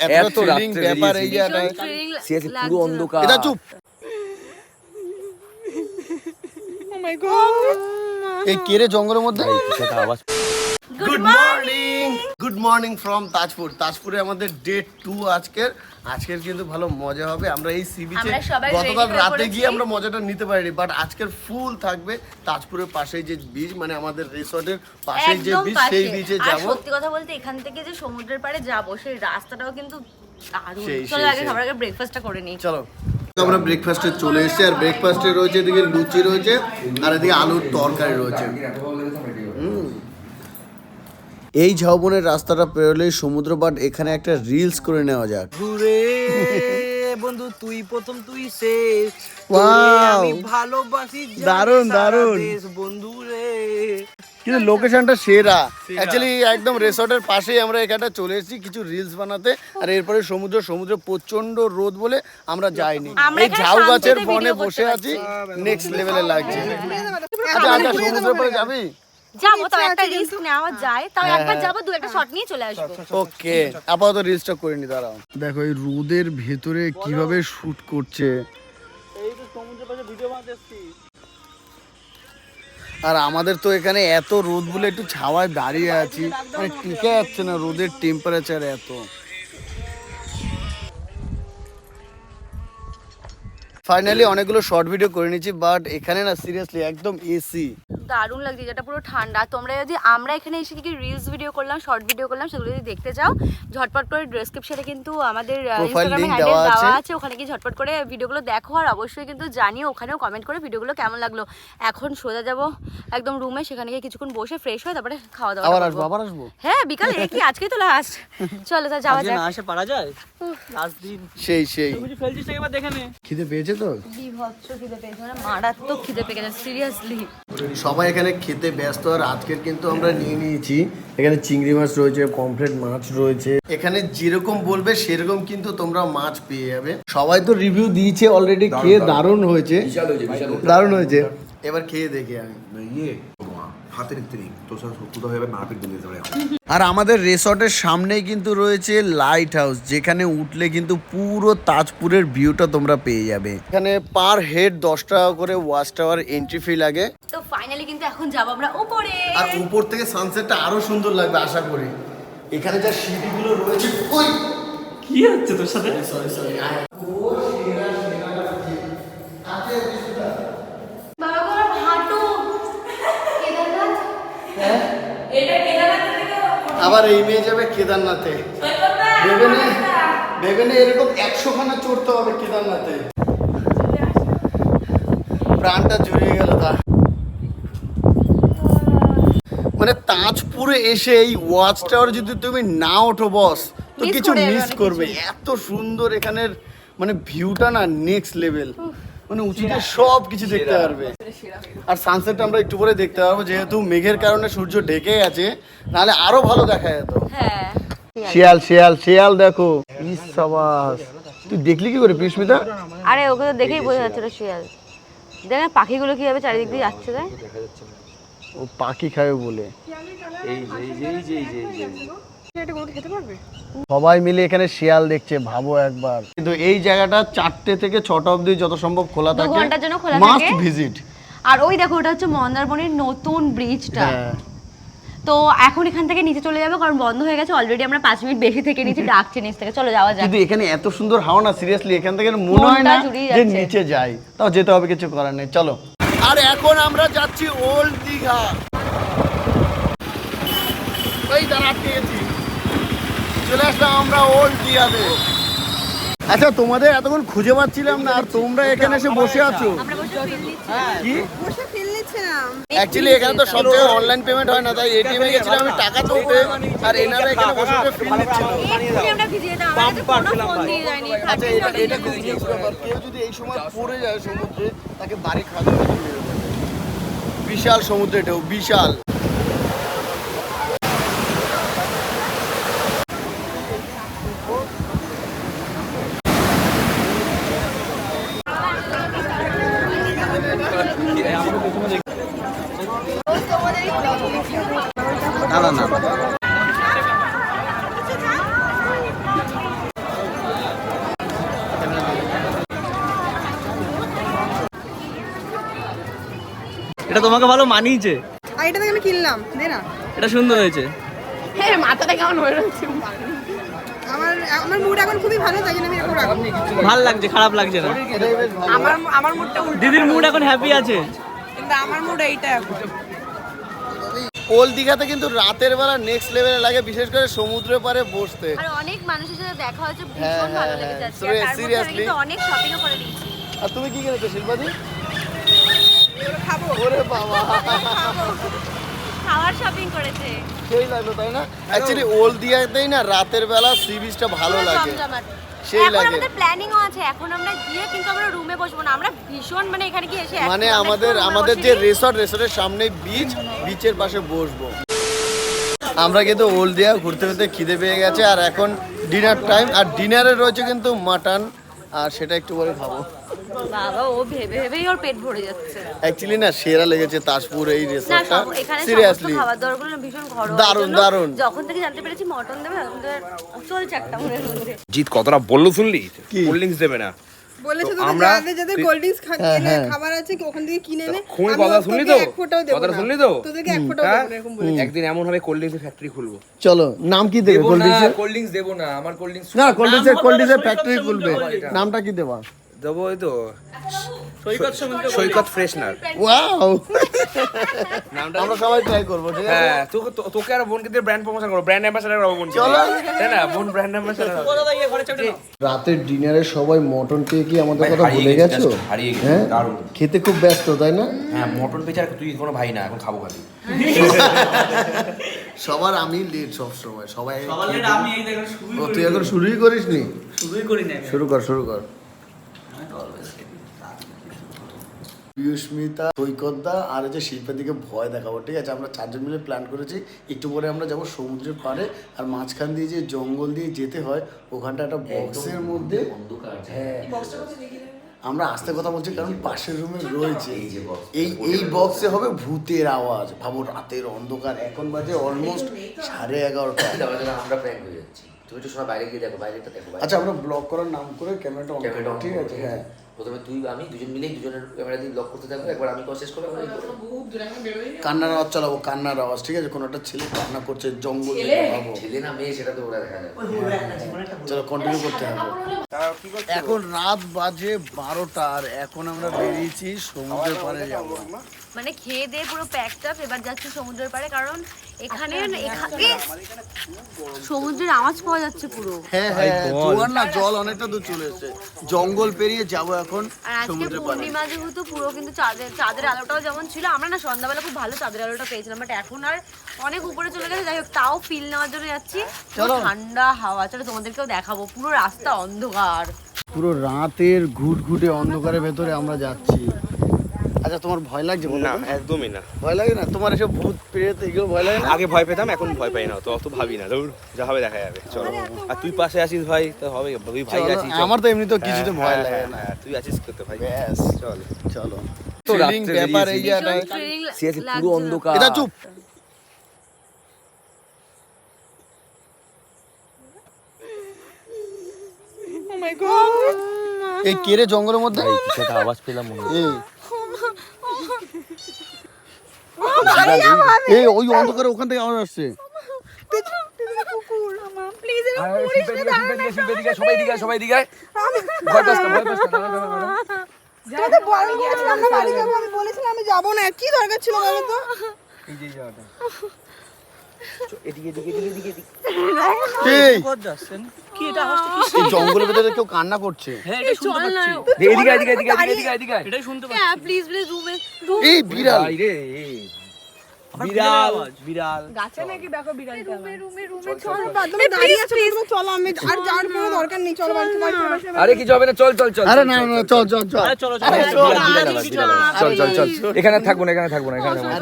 এত থ্রিলিং ব্যাপার এই পুরো অন্ধকার। এটা চুপ। এই কেরে জঙ্গলের মধ্যে? আওয়াজ good morning good morning from Tajpur. তাজপুরে আমাদের ডে টু আজকের। আজকের কিন্তু ভালো মজা হবে। আমরা এই সি বিচে গতকাল রাতে গিয়ে আমরা মজাটা নিতে পারিনি বাট আজকের ফুল থাকবে তাজপুরের পাশেই যে বিচ মানে আমাদের রিসর্টের পাশেই যে বিচ সেই বিচে যাব। সত্যি কথা বলতে এখান থেকে যে সমুদ্রের পাড়ে যাব সেই রাস্তাটাও কিন্তু দারুণ। চলো আগে। সবার আগে ব্রেকফাস্টটা করে নিই। চলো। আমরা ব্রেকফাস্টে চলে এসেছি আর ব্রেকফাস্টে রয়েছে এদিকে লুচি রয়েছে আর এদিকে আলুর তরকারি রয়েছে। এই ঝাউবনের রাস্তাটা পেরোলেই সমুদ্র বাট এখানে একটা রিলস করে নেওয়া যাক। ঘুরে বন্ধু তুই প্রথম তুই শেষ। আমি ভালোবাসি জানে দারুণ, দারুণ। বন্ধু রে। কিন্তু লোকেশনটা সেরা। অ্যাকচুয়ালি একদম রিসর্টের পাশেই আমরা এখানটা চলে এসেছি কিছু রিলস বানাতে। আর এরপরে সমুদ্র সমুদ্র প্রচণ্ড রোদ বলে আমরা যাইনি। এই ঝাউ গাছের বনে বসে আছি। নেক্সট লেভেলে লাগছে। আচ্ছা আচ্ছা সমুদ্রের পরে যাবি? যাব তাও একটা রিস্ক নেওয়া যায় তাও হ্যাঁ, একবার হ্যাঁ। যাব দু একটা শট নিয়ে চলে আসব। ওকে আপাতত রিলসটা করে নি দাঁড়াও। দেখো এই রোদের ভেতরে কীভাবে শুট করছে। আর আমাদের তো এখানে এত রোদ বলে একটু ছাওয়ায় দাঁড়িয়ে আছি। মানে টিকে যাচ্ছে না রোদের টেম্পারেচার এত। ফাইনালি অনেকগুলো শর্ট ভিডিও করে নিয়েছি বাট এখানে না সিরিয়াসলি একদম এসি দারুণ লাগছে যেটা পুরো ঠান্ডা। তোমরা যদি আমরা এখানে এসে কি রিলস ভিডিও করলাম শর্ট ভিডিও করলাম সেগুলো যদি দেখতে চাও ঝটপট করে ডেসক্রিপশনে কিন্তু আমাদের ইনস্টাগ্রামে হ্যান্ডেল দেওয়া আছে। ওখানে কি ঝটপট করে ভিডিওগুলো দেখো আর অবশ্যই কিন্তু জানিও ওখানেও কমেন্ট করে ভিডিওগুলো কেমন লাগল। এখন সোজা যাব একদম রুমে সেখানে গিয়ে কিছুক্ষণ বসে ফ্রেশ হয়ে তারপরে খাওয়া দাওয়া আবার আসব আবার আসব? হ্যাঁ বিকালে এ কি আজকেই তো লাস্ট চলো তা যাওয়া আজকে যাক। না আসে পারা যায়? লাস্ট দিন। সেই সেই। ফেলছিস একবার দেখে নে। খিদে পেয়েছে তো বিভৎস খিদে পেয়েছে মানে মারাত্মক খিদে পেয়ে গেছে সিরিয়াসলি সবাই এখানে খেতে ব্যস্ত আর আজকের কিন্তু আমরা নিয়ে নিয়েছি। এখানে চিংড়ি মাছ রয়েছে পমফ্রেট মাছ রয়েছে। এখানে যেরকম বলবে সেরকম কিন্তু তোমরা মাছ পেয়ে যাবে। সবাই তো রিভিউ দিয়েছে অলরেডি খেয়ে দারুণ। হয়েছে। দারুণ হয়েছে। এবার খেয়ে দেখি আমি। হয়ে যাবে মারপিট আর আমাদের রিসর্টের সামনেই কিন্তু রয়েছে লাইট হাউস যেখানে উঠলে কিন্তু পুরো তাজপুরের ভিউটা তোমরা পেয়ে যাবে। এখানে পার হেড দশ টাকা করে ওয়াচ টাওয়ার এন্ট্রি ফি লাগে। তো ফাইনালি কিন্তু এখন যাব আমরা উপরে। আর উপর থেকে সানসেটটা আরও সুন্দর লাগবে আশা করি। এখানে যা সিঁড়িগুলো রয়েছে ওই! কি হচ্ছে তোর সাথে? সরি সরি বাবা গো, আমার হাঁটু কেদারনাথ এটা কেদারনাথ থেকে আবার এই মেয়ে যাবে কেদারনাথে। ভেবে নে ভেবে নে এরকম একশো খানা চড়তে হবে কেদারনাথে। প্রাণটা জুড়িয়ে গেল তার। মানে তাজপুরে এসে এই ওয়াচ টাওয়ার যদি তুমি না ওঠো বস তো কিছু মিস করবে। এত সুন্দর এখানের মানে ভিউটা না নেক্সট লেভেল মানে উঁচুতে সব কিছু দেখতে পারবে। আর সানসেট আমরা একটু পরে দেখতে পাবো যেহেতু মেঘের কারণে সূর্য ঢেকে আছে নাহলে আরও ভালো দেখা যেত। হ্যাঁ। শিয়াল শিয়াল শিয়াল দেখো ইস সাবাস। তুই দেখলি কি করে পিসমিতা? আরে ওকে তো দেখেই বোঝা যাচ্ছে ওটা শিয়াল। দেখ না পাখিগুলো কীভাবে চারিদিক দিয়ে যাচ্ছে দেখ। ও পাখি খাবে বলে। এই যে এই যে এই যে সবাই মিলে এখানে শিয়াল দেখছে ভাবো একবার। কিন্তু এই জায়গাটা চারটে থেকে ছটা অবধি যত সম্ভব খোলা থাকে। ঘণ্টার জন্য খোলা মাস্ট ভিজিট আর ওই দেখো ওটা হচ্ছে মন্দারমণির নতুন ব্রিজটা হ্যাঁ। তো এখন এখান থেকে নিচে চলে যাব কারণ বন্ধ হয়ে গেছে অলরেডি আমরা পাঁচ মিনিট বেশি থেকে নিচে ডাকছে নিচ থেকে। চলো যাওয়া যাক। কিন্তু এখানে এত সুন্দর হাওয়া না সিরিয়াসলি এখান থেকে মনে হয় না যে নিচে যাই। তাও যেতে হবে কিছু করার নেই। চলো। আর এখন আমরা যাচ্ছি ওল্ড দীঘা ওই দাঁড়া আটকে গেছি। চলে আসলাম আমরা ওল্ড দীঘাতে আচ্ছা তোমাদের এতক্ষণ খুঁজে পাচ্ছিলাম না আর তোমরা এখানে এসে বসে আছো। কি অ্যাকচুয়ালি এখানে তো সব জায়গায় অনলাইন পেমেন্ট হয় না তাই এটিএম এ গেছিলাম আমি টাকা তুলতে আর এনারা এখানে বসে বসে ফিল নিচ্ছিল। আচ্ছা এটা এটা খুব serious ব্যাপার। কেউ যদি এই সময় পড়ে যায় সমুদ্রে তাকে বাড়ি খাওয়া বিশাল সমুদ্র এটাও বিশাল না না না এটা তোমাকে ভালো মানিয়েছে। আর এটা থেকে আমি কিনলাম দে না। এটা সুন্দর হয়েছে। হ্যাঁ মাথাটা কেমন হয়ে রয়েছে? আমার আমার মুড এখন খুবই ভালো তাই জন্য আমি এরকম রাখব ভালো লাগছে খারাপ লাগছে না। আমার আমার মুডটা উল্টো। দিদির মুড এখন হ্যাপি আছে। কিন্তু আমার মুড এইটা এখন। দীঘাতে কিন্তু রাতের বেলা নেক্সট লেভেলে লাগে বিশেষ করে সমুদ্রের পাড়ে বসতে। আর অনেক মানুষের সাথে দেখা হয়েছে হ্যাঁ, ভীষণ ভালো হ্যাঁ, লেগে হ্যাঁ। অনেক শপিংও করে দিয়েছি। আর তুমি কি কিনেছো শিল্পাদি? এগুলো খাব। ওরে বাবা। খাওয়ার শপিং করেছে। সেই লাগল তাই না? অ্যাকচুয়ালি ওল্ড দিঘাতেই না রাতের বেলা সি বিচটা ভালো লাগে। সেই লাগে। আমাদের প্ল্যানিংও আছে এখন আমরা গিয়ে কিন্তু আমরা রুমে বসবো না। আমরা ভীষণ মানে এখানে গিয়ে এসে মানে আমাদের আমাদের যে। রিসর্ট রিসর্টের সামনে বিচ বিচের পাশে বসবো। আমরা কিন্তু ওল্ড দিয়া ঘুরতে ঘুরতে খিদে পেয়ে গেছে আর এখন ডিনার টাইম আর ডিনারে রয়েছে কিন্তু মাটন আর সেটা একটু পরে খাব। বাবা ও ভেবে ভেবেই ওর পেট ভরে যাচ্ছে। অ্যাকচুয়ালি না সেরা লেগেছে তাজপুর এই রিসর্টটা সিরিয়াসলি খাবার দাবারগুলো না ভীষণ ঘরোয়া। দারুণ, দারুণ। যখন থেকে জানতে পেরেছি মটন দেবে তখন থেকে চলছে একটা মনের মধ্যে। জিৎ কতটা বলল শুনলি? কি? কোল্ড ড্রিঙ্কস দেবে না। বলেছে তো আমরা- যাদের যাদের কোল্ড ড্রিঙ্কস খাবার আছে ওখান থেকে কিনে নে? খুবই কথা শুনলি তো? এক ফোঁটাও দেবো কথাটা না। শুনলি তো? তোদেরকে এক ফোঁটাও হ্যাঁ? না এরকম বলে একদিন এমন হবে কোল্ড ড্রিঙ্কসের ফ্যাক্টরি খুলবো। চলো নাম কি দেবে কোল্ড ড্রিঙ্কস দেবো না আমার কোল্ড ড্রিঙ্কস না কোল্ড ফ্যাক্টরি খুলবে। নামটা কি দেবা? দেবো ওই তো। সৈকত সৈকত ফ্রেশনার। ওয়াও। আমরা সবাই ট্রাই করব ঠিক আছে? হ্যাঁ তোকে তো- তোকে আর বোনকে দিয়ে ব্র্যান্ড প্রমোশন করব। ব্র্যান্ড অ্যাম্বাসাডার হব বোনকে। চলো। তাই না? বোন ব্র্যান্ড অ্যাম্বাসাডার। রাতের ডিনারে সবাই মটন পেয়ে কি আমাদের কথা ভুলে গেছি, হারিয়ে গেছি, হ্যাঁ? দারুণ। খেতে খুব ব্যস্ত তাই না? হ্যাঁ মটন পেয়েছে আর তুই কোনো ভাই না এখন খাব খালি। সবার আমি লেট সব সময় সবাই সবার late আমি এই দেখো শুরুই তুই এখন শুরুই করিস নি শুরুই করি না শুরু কর শুরু কর। পিয়ুষ্মিতা সৈকতদা আর এই যে শিল্পের দিকে ভয় দেখাবো ঠিক আছে? আমরা চারজন মিলে প্ল্যান করেছি একটু পরে আমরা যাব সমুদ্রের পাড়ে আর মাঝখান দিয়ে যে জঙ্গল দিয়ে যেতে হয় ওখানটা একটা বক্সের মধ্যে হ্যাঁ। আমরা আস্তে কথা বলছি কারণ পাশের রুমে রয়েছে। এই এই বক্সে হবে ভূতের আওয়াজ। ভাবো রাতের অন্ধকার এখন বাজে অলমোস্ট সাড়ে এগারোটা। আমরা প্র্যাঙ্ক হয়ে যাচ্ছি। তুমি একটু সময় বাইরে গিয়ে দেখো বাইরেটা দেখো বাইরে। আচ্ছা আমরা ব্লক করার নাম করে ক্যামেরাটা ঠিক আছে। হ্যাঁ। প্রথমে তুই আমি দুজন মিলেই দুজনের ক্যামেরা দিয়ে ব্লক করতে থাকব একবার আমি শেষ করব। কান্নার আওয়াজ চালাবো কান্নার আওয়াজ ঠিক আছে? কোনো একটা ছেলে কান্না করছে জঙ্গল ছেলে? না মেয়ে সেটা তো ওরা দেখা যাবে। চলো কন্টিনিউ করতে হবে। এখন রাত বাজে বারোটা আর এখন আমরা বেরিয়েছি সমুদ্রের পাড়ে যাব। মানে খেয়ে দিয়ে পুরো প্যাকড আপ এবার যাচ্ছি সমুদ্রের পাড়ে কারণ এখানে এখানে সমুদ্রের আওয়াজ পাওয়া যাচ্ছে পুরো। হ্যাঁ হ্যাঁ জোয়ার না জল অনেকটা দূর চলে এসেছে। জঙ্গল পেরিয়ে যাব এখন সমুদ্রের পাড়ে। পূর্ণিমা যেহেতু পুরো কিন্তু চাঁদের চাঁদের আলোটাও যেমন ছিল আমরা না সন্ধ্যাবেলা খুব ভালো চাঁদের আলোটা পেয়েছিলাম বাট এখন আর অনেক উপরে চলে গেছে যাই হোক তাও ফিল নেওয়ার জন্য যাচ্ছি। চলো। ঠান্ডা হাওয়া চলো তোমাদেরকেও দেখাবো পুরো রাস্তা অন্ধকার। পুরো রাতের ঘুটঘুটে অন্ধকারের ভেতরে আমরা যাচ্ছি। আচ্ছা তোমার ভয় লাগছে না একদমই না। ভয় লাগে না? তোমার এসব ভূত প্রেত এগুলো ভয় লাগে না? আগে ভয় পেতাম এখন ভয় পাই না তো অত ভাবি না। দৌড় যা হবে দেখা যাবে চলো। আর তুই পাশে আছিস ভাই তো হবে তুই ভাই আছিস আমার তো এমনি তো কিছুতে হ্যাঁ, ভয় হ্যাঁ, লাগে হ্যাঁ, না। হ্যাঁ, তুই আছিস তো ভাই। ব্যাস চল। চলো। তো ব্যাপার এই লা- সিরিয়াসলি পুরো অন্ধকার। এটা চুপ। এই কেরে জঙ্গলের মধ্যে? সেটা আওয়াজ পেলাম মনে এই। এই ওই অন্ধকারে ওখান থেকে আওয়াজ আসছে। সবাই দিকে সবাই দিকে দরকার ছিল না ভয় জঙ্গলের ভেতরে কেউ কান্না করছে। হ্যাঁ এটা শুনতে চল না পাচ্ছি এদিকে এদিকে এদিকে এদিকে এদিকে এদিকে। এটাই শুনতে পাচ্ছি। হ্যাঁ প্লিজ প্লিজ রুমে এই বিড়াল। ভাই রে এই। বিড়াল বিড়াল। গাছে নাকি দেখো বিড়ালটা রুমে রুমে রুমে চলো তুমি দাঁড়িয়ে আছো তুমি চলো আমি আর যাওয়ার কোনো দরকার নেই চলো আরে কিছু হবে না? চল চল চল আরে না না চল চল চল আরে চলো চলো চলো, চল, বিড়াল বিড়াল এখানে থাকব না এখানে থাকব না এখানে থাকব না।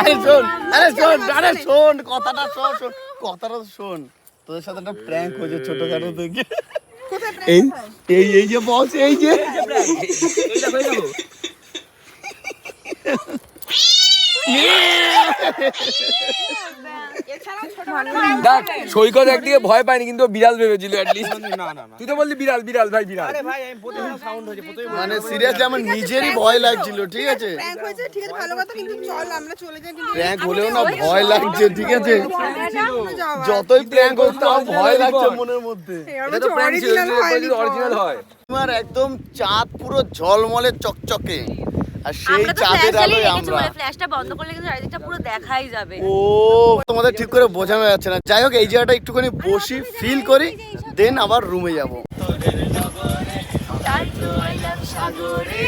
আরে শোন আরে শোন আরে শোন কথাটা শোন শোন কথাটা শোন। তোদের সাথে একটা প্র্যাঙ্ক হয়েছে ছোটখাটো থেকে। এই এই এই যে বস এই যে এই দেখো, এই দেখো। এছাড়াও ছোট দেখ সৈকত একদিকে ভয় পায়নি কিন্তু বিড়াল ভেবেছিল অ্যাটলিস্ট না না তুই তো বললি বিড়াল বিড়াল ভাই বিড়াল। মানে সিরিয়াসলি আমার নিজেরই ভয় লাগছিল ঠিক আছে? প্র্যাঙ্ক হয়েছে ঠিক আছে ভালো কথা কিন্তু চল আমরা চলে যাই কিন্তু প্র্যাঙ্ক হলেও না ভয় লাগছে ঠিক আছে? যতই প্র্যাঙ্ক হোক তাও ভয় লাগছে মনের মধ্যে। এটা তো প্র্যাঙ্ক ছিল। অরিজিনাল হয়। তোমার একদম চাঁদ পুরো ঝলমলে চকচকে। আর সেই চাঁদের আলোয় আমরা। ফ্ল্যাশটা বন্ধ করলে কিন্তু চারিদিকটা পুরো দেখাই যাবে। ও তোমাদের ঠিক করে বোঝানো যাচ্ছে না। যাই হোক এই জায়গাটা একটুখানি বসি ফিল করি দেন আবার রুমে যাব। সাগরে,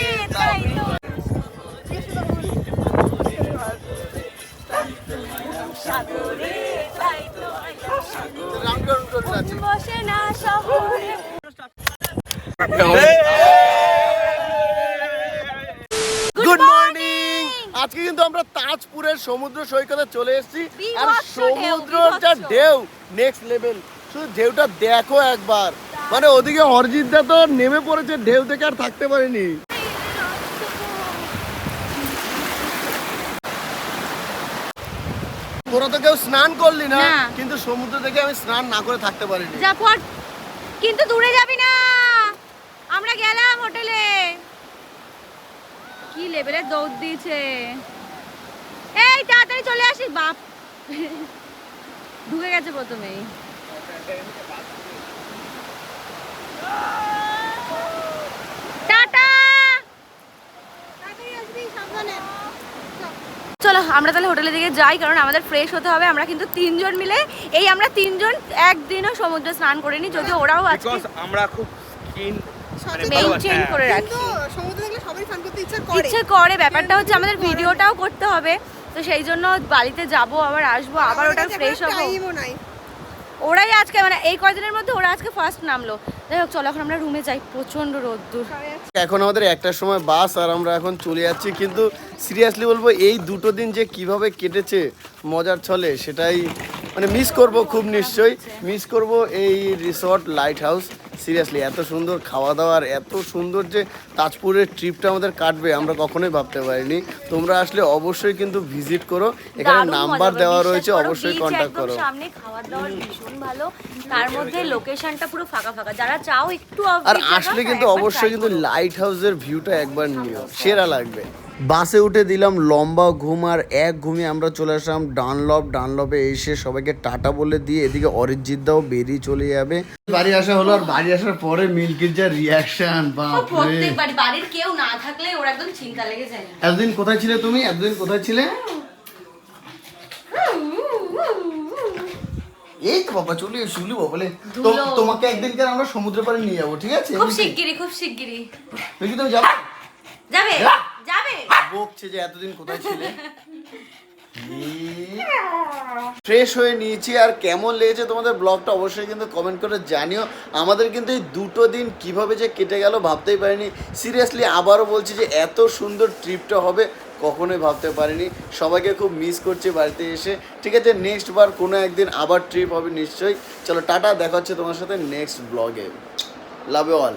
সমুদ্র সৈকতে চলে এসেছি। আর বিভৎস। ঢেউ, নেক্সট লেভেল শুধু ঢেউটা দেখো একবার। মানে ওদিকে অরিজিৎদা তো নেমে পড়েছে ঢেউ থেকে আর থাকতে পারেনি। তোরা তো কেউ স্নান করলি না। কিন্তু সমুদ্র থেকে আমি স্নান না করে থাকতে পারিনি। কিন্তু দূরে যাবি না। আমরা গেলাম হোটেলে। কি লেভেলের দৌড় দিয়েছে। এই তাড়াতাড়ি চলে আসিস বাপ। ঢুকে গেছে প্রথমেই। টাটা। চলো আমরা তাহলে হোটেলের দিকে যাই কারণ আমাদের ফ্রেশ হতে হবে। আমরা কিন্তু তিনজন মিলে এই আমরা তিনজন একদিনও সমুদ্রে স্নান করিনি যদিও ওরাও আজকে বিকজ আমরা খুব স্কিন সচেতন। করে রাখি। সমুদ্র দেখলে সবাই স্নান করতে ইচ্ছা করে। ইচ্ছে করে ব্যাপারটা হচ্ছে আমাদের ভিডিওটাও করতে হবে। তো সেই জন্য বাড়িতে যাব আবার আসব আবার ওটা ফ্রেশ হব। টাইমও নাই। ওরাই আজকে মানে এই কয়দিনের মধ্যে ওরা আজকে ফার্স্ট নামলো। যাই হোক চলো এখন আমরা রুমে যাই প্রচণ্ড রোদ্দুর। এখন আমাদের একটার সময় বাস আর আমরা এখন চলে যাচ্ছি কিন্তু সিরিয়াসলি বলব এই দুটো দিন যে কীভাবে কেটেছে মজার ছলে সেটাই মানে মিস করব খুব নিশ্চয়ই। মিস করব এই রিসর্ট লাইট হাউস সিরিয়াসলি এত সুন্দর খাওয়া দাওয়ার এত সুন্দর যে তাজপুরের ট্রিপটা আমাদের কাটবে আমরা কখনোই ভাবতে পারিনি। তোমরা আসলে অবশ্যই কিন্তু ভিজিট করো। এখানে নাম্বার দেওয়া রয়েছে অবশ্যই কন্ট্যাক্ট করো। সামনে দাওয়ার ভীষণ ভালো। তার মধ্যে লোকেশনটা পুরো ফাঁকা ফাঁকা। যারা চাও একটু আর আসলে কিন্তু অবশ্যই কিন্তু লাইট হাউসের ভিউটা একবার নিও। সেরা লাগবে। বাসে উঠে দিলাম লম্বা ঘুম আর এক ঘুমিয়ে আমরা চলে আসলাম ডানলপ। ডানলপে এসে সবাইকে টাটা বলে দিয়ে এদিকে অরিজিৎ দাও বেরিয়ে চলে যাবে। বাড়ি আসা হলো আর বাড়ি আসার পরে মিল্কির যা রিয়াকশন বাপরে। বাড়ির কেউ না থাকলে ওর একদম চিন্তা লেগে যায়। এতদিন কোথায় ছিলে তুমি? এতদিন কোথায় ছিলে? এই তো বাবা চলে শুনলি বলে। তোমাকে একদিনকে আমরা সমুদ্র পাড়ে নিয়ে যাব ঠিক আছে? খুব শিগগিরই খুব শিগগিরই। মিল্কি তুমি যাব? যাবে যাবে। বকছে যে এতদিন কোথায় ছিলে? ফ্রেশ হয়ে নিয়েছি আর কেমন লেগেছে তোমাদের ব্লগটা অবশ্যই কিন্তু কমেন্ট করে জানিও। আমাদের কিন্তু এই দুটো দিন কীভাবে যে কেটে গেল ভাবতেই পারিনি। সিরিয়াসলি আবারও বলছি যে এত সুন্দর ট্রিপটা হবে কখনোই ভাবতে পারিনি। সবাইকে খুব মিস করছি বাড়িতে এসে। ঠিক আছে নেক্সট বার কোনো একদিন আবার ট্রিপ হবে নিশ্চয়ই। চলো টাটা দেখা হচ্ছে তোমার সাথে নেক্সট ব্লগে লাভ অল